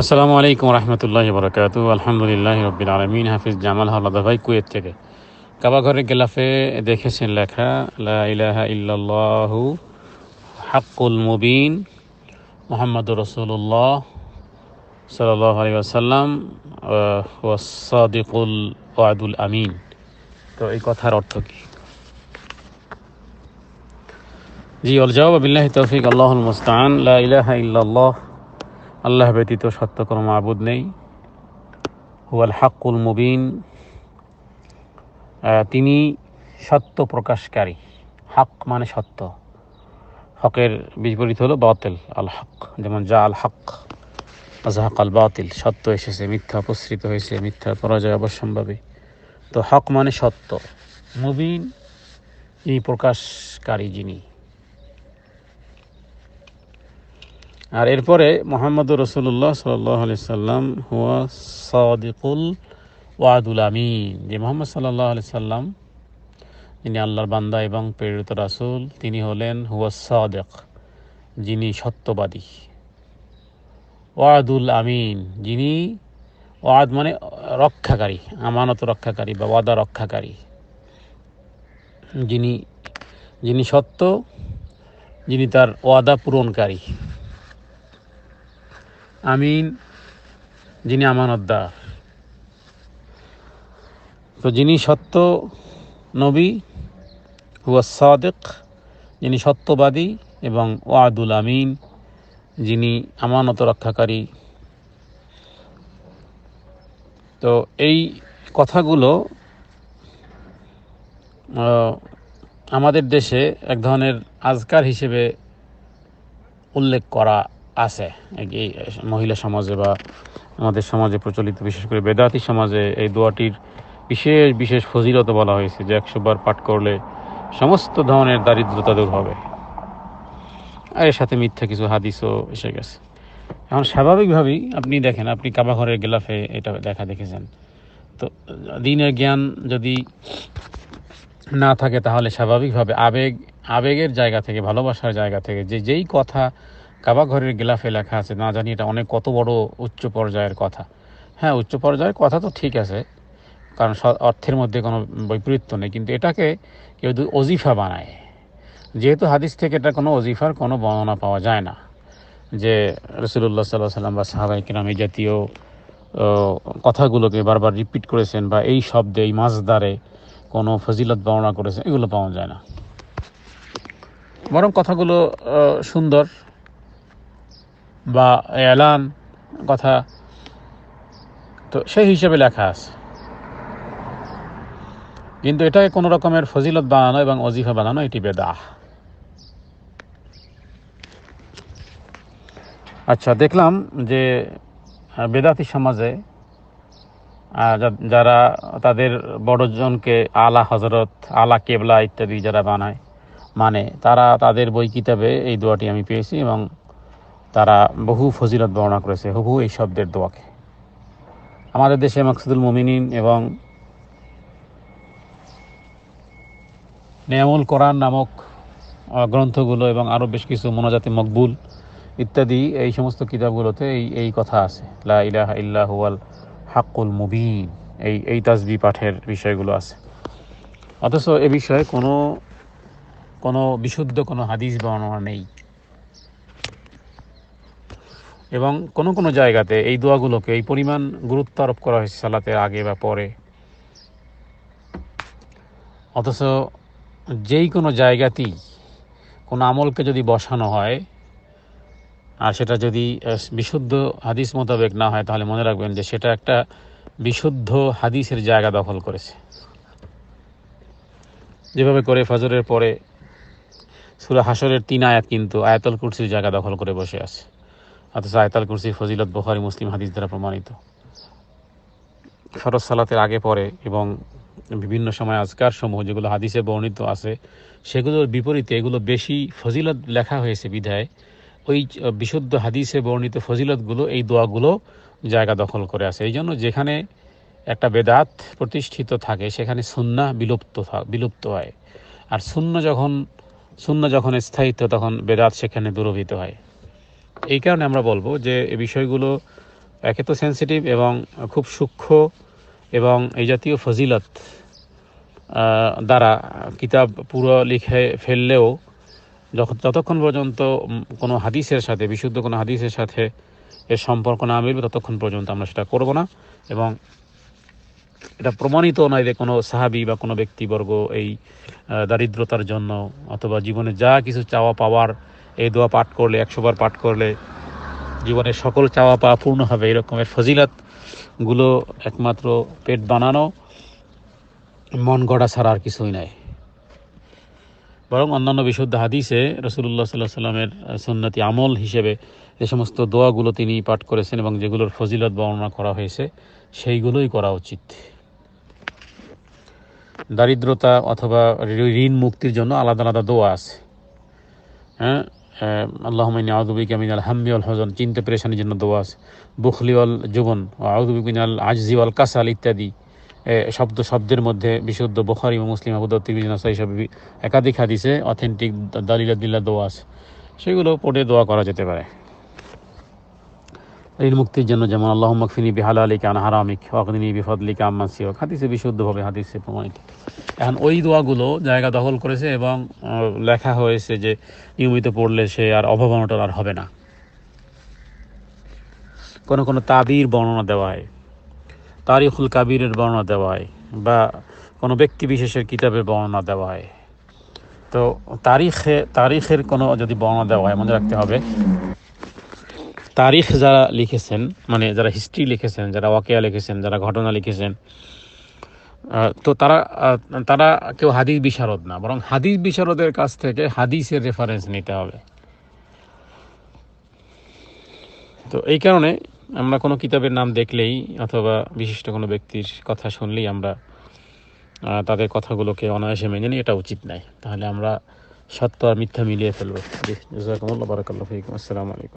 আসসালামু আলাইকুম রহমতুল্লাহ বরকাত আলহামদুলিল্লাহ রবিল আলমিন। হাফিজ জামাল হাল্লাদা ভাই কুয়েত থেকে। কাবা ঘরের গেলাফে দেখেছেন লেখা, লা ইলাহা ইল্লাল্লাহু হাক্কুল মুবিন মোহাম্মদ রসুল্লাহ সাল্লাহ আলী আসাল্লাম ওয়াসাদিকুল ওয়াদুল আমিন। তো এই কথার অর্থ কি? জি অল জবাব বিল্লাহ তৌফিক, আল্লাহুল মুস্তান লা ইলাহা ইল্লাল্লাহ আল্লাহ ব্যতীত সত্য কোনো মাবুদ নেই। হুয়াল হাক্কুল মুবিন। তিনি সত্য প্রকাশকারী। হক মানে সত্য। হকের বিপরীত হলো বাতিল, আল হক। যেমন যা আল হক, আজহাক আল বাতিল, সত্য এসেছে, মিথ্যা উপসৃত হয়েছে, মিথ্যা পরাজয় অবশ্যম্ভাবী। তো হক মানে সত্য। মুবিন এই প্রকাশকারী যিনি। আর এরপরে মোহাম্মদ রসুল্লাহ সাল্লাহ সাল্লাম হুয়া সাদিকুল ওয়াদুল আমিন। যে মোহাম্মদ সাল্লাহ আলি সাল্লাম, যিনি আল্লাহর বান্দা এবং প্রেরিত রাসূল, তিনি হলেন হুয়া সাদেক, যিনি সত্যবাদী। ওয়াদুল আমিন, যিনি ওয়াদ মানে রক্ষাকারী, আমানত রক্ষাকারী বা ওয়াদা রক্ষাকারী। যিনি যিনি সত্য, যিনি তার ওয়াদা পূরণকারী। আমিন, যিনি আমানতদার তো যিনি সত্য নবী, হুয়া সাদেক, যিনি সত্যবাদী এবং ওয়াদুল আমিন, যিনি আমানত রক্ষাকারী। তো এই কথাগুলো আমাদের দেশে এক ধরনের আজকার হিসেবে উল্লেখ করা আছে, এই মহিলা সমাজে বা আমাদের সমাজে প্রচলিত, বিশেষ করে বেদাতি সমাজে এই দোয়াটির বিশেষ বিশেষ ফজিলত বলা হয়েছে যে একশো বার পাঠ করলে সমস্ত ধরনের দারিদ্রতা দূর হবে। আর এর সাথে মিথ্যা কিছু হাদিসও এসে গেছে। এখন স্বাভাবিকভাবেই আপনি দেখেন, আপনি কাবা ঘরের গেলাফে এটা দেখা দেখেছেন। তো দিনের জ্ঞান যদি না থাকে তাহলে স্বাভাবিকভাবে আবেগ, আবেগের জায়গা থেকে, ভালোবাসার জায়গা থেকে যে যেই কথা কাবা ঘরের গেলাফে লেখা আছে, না জানি এটা অনেক, কত বড় উচ্চ পর্যায়ের কথা। হ্যাঁ উচ্চ পর্যায়ের কথা তো ঠিক আছে, কারণ অর্থের মধ্যে কোনো বৈপরীত্য নেই, কিন্তু এটাকে কেউ অজিফা বানায়, যেহেতু হাদিস থেকে এটা কোনো অজিফার কোনো বর্ণনা পাওয়া যায় না, যে রসুল্লাহ সাল্লাহ সাল্লাম বা সাহাবাই কিরাম এই জাতীয় কথাগুলোকে বারবার রিপিট করেছেন বা এই শব্দে, এই মাছদারে কোনো ফজিলত বর্ণনা করেছেন, এগুলো পাওয়া যায় না। বরং কথাগুলো সুন্দর। বা এলান কথা, তো সেই হিসেবে লেখা আছে। কিন্তু এটাকে কোনো রকমের ফজিলত বানানো এবং অজিফা বানানো এটি বেদাহ। আচ্ছা দেখলাম যে বেদাতি সমাজে যারা তাদের বড়জনকে আলা হজরত আলা কেবলা ইত্যাদি যারা বানায় মানে তারা তাদের বই কিতাবে এই দোয়াটি আমি পেয়েছি এবং তারা বহু ফজিলত বর্ণনা করেছে, হুবহু এই শব্দের দোয়াকে। আমাদের দেশে মাকসুদুল মুমিনিন এবং নেয়ামুল কোরআন নামক গ্রন্থগুলো এবং আরও বেশ কিছু মোনাজাতে মকবুল ইত্যাদি এই সমস্ত কিতাবগুলোতে এই এই কথা আছে। লা ইলাহা ইল্লা হুয়াল হাক্কুল মুবিন, এই এই তাসবি পাঠের বিষয়গুলো আছে। অথচ এ বিষয়ে কোনো কোনো বিশুদ্ধ কোনো হাদিস বর্ণনা নেই। এবং কোনো কোনো জায়গাতে এই দোয়াগুলোকে এই পরিমাণ গুরুত্ব আরোপ করা হয়েছে সালাতের আগে বা পরে। অথচ যেই কোনো জায়গাতেই কোনো আমলকে যদি বসানো হয়, আর সেটা যদি বিশুদ্ধ হাদিস মোতাবেক না হয়, তাহলে মনে রাখবেন যে সেটা একটা বিশুদ্ধ হাদিসের জায়গা দখল করেছে। যেভাবে করে ফজরের পরে সুরা হাসরের তিন আয়াত কিন্তু আয়াতল কুরসির জায়গা দখল করে বসে আছে। অথচ আয়াতাল কুরসির ফজিলত বখারি, মুসলিম হাদিস দ্বারা প্রমাণিত। ফরজ সালাতের আগে পরে এবং বিভিন্ন সময় আজকার সমূহ যেগুলো হাদিসে বর্ণিত আছে, সেগুলোর বিপরীতে এগুলো বেশি ফজিলত লেখা হয়েছে বিধায়। ওই বিশুদ্ধ হাদিসে বর্ণিত ফজিলতগুলো, এই দোয়াগুলো জায়গা দখল করে আছে। এই জন্য যেখানে একটা বেদাত প্রতিষ্ঠিত থাকে, সেখানে সুন্না বিলুপ্ত বিলুপ্ত হয়। আর শূন্য যখন শূন্য যখন স্থায়িত্ব, তখন বেদাত সেখানে দূরভূত হয়। এই কারণে আমরা বলব যে এই বিষয়গুলো একে তো সেন্সিটিভ এবং খুব সূক্ষ্ম এবং এই জাতীয় ফজিলত দ্বারা কিতাব পুরো লিখে ফেললেও যখন যতক্ষণ পর্যন্ত কোনো হাদিসের সাথে, বিশুদ্ধ কোনো হাদিসের সাথে এর সম্পর্ক না মিলবে, ততক্ষণ পর্যন্ত আমরা সেটা করব না এবং এটা প্রমাণিত নয় যে কোনো সাহাবি বা কোনো ব্যক্তিবর্গ এই দারিদ্রতার জন্য অথবা জীবনে যা কিছু চাওয়া পাওয়ার এই দোয়া পাঠ করলে একশোবার পাঠ করলে জীবনের সকল চাওয়া পাওয়া পূর্ণ হবে। এরকমের ফজিলাতগুলো একমাত্র পেট বানানো, মন গড়া ছাড়া আর কিছুই নাই। বরং অন্যান্য বিশুদ্ধ হাদিসে রসুল্লাহ সাল্লাহ সাল্লামের সুন্নতি আমল হিসেবে যে সমস্ত দোয়াগুলো তিনি পাঠ করেছেন এবং যেগুলোর ফজিলত বর্ণনা করা হয়েছে, সেইগুলোই করা উচিত। দারিদ্রতা অথবা ঋণ মুক্তির জন্য আলাদা আলাদা দোয়া আছে। হ্যাঁ? আল্লাহ আউদুবিক মিনাল হাম্মি আল হজন। চিন্তা পেরেশানির জন্য দোয়া আছে। বুখলিওয়াল জীবন আউদুবিক মিনাল আজজি কাসাল ইত্যাদি। শব্দ শব্দের মধ্যে বিশুদ্ধ বোখারি এবং মুসলিম আবুদ হিসাবে সব একাধিক হাদিসে অথেন্টিক দালিলা দিল্লা দোয়া আছে। সেগুলো পড়ে দোয়া করা যেতে পারে। ঋণ মুক্তির জন্য যেমন আল্লাহ মকফিনী বিহাল আলী কান হারামিক অকদিনী বিফদলি কাম্মান সিওক হাদিসে বিশুদ্ধভাবে হাদিসে প্রমাণিত। এখন ওই দোয়াগুলো জায়গা দখল করেছে এবং লেখা হয়েছে যে নিয়মিত পড়লে সে আর অভাবনটার আর হবে না। কোনো কোনো তাবির বর্ণনা দেওয়া হয় তারিখুল কাবিরের বর্ণনা দেওয়া হয় বা কোনো ব্যক্তি বিশেষের কিতাবের বর্ণনা দেওয়া হয় তো তারিখে, তারিখের কোনো যদি বর্ণনা দেওয়া হয়, মনে রাখতে হবে তারিখ যারা লিখেছেন মানে যারা হিস্ট্রি লিখেছেন, যারা ওয়াকিয়া লিখেছেন, যারা ঘটনা লিখেছেন তো তারা তারা কেউ হাদিস বিশারদ না, বরং হাদিস বিশারদের কাছ থেকে হাদিসের রেফারেন্স নিতে হবে। তো এই কারণে আমরা কোনো কিতাবের নাম দেখলেই অথবা বিশিষ্ট কোনো ব্যক্তির কথা শুনলেই আমরা তাদের কথাগুলোকে অনায়াসে মেনে নিই এটা উচিত নাই তাহলে আমরা সত্য আর মিথ্যা মিলিয়ে ফেলব। জি, জাজাকুমুল্লাহ, বারাকাল্লাহ ফিকুম। আসসালামু আলাইকুম।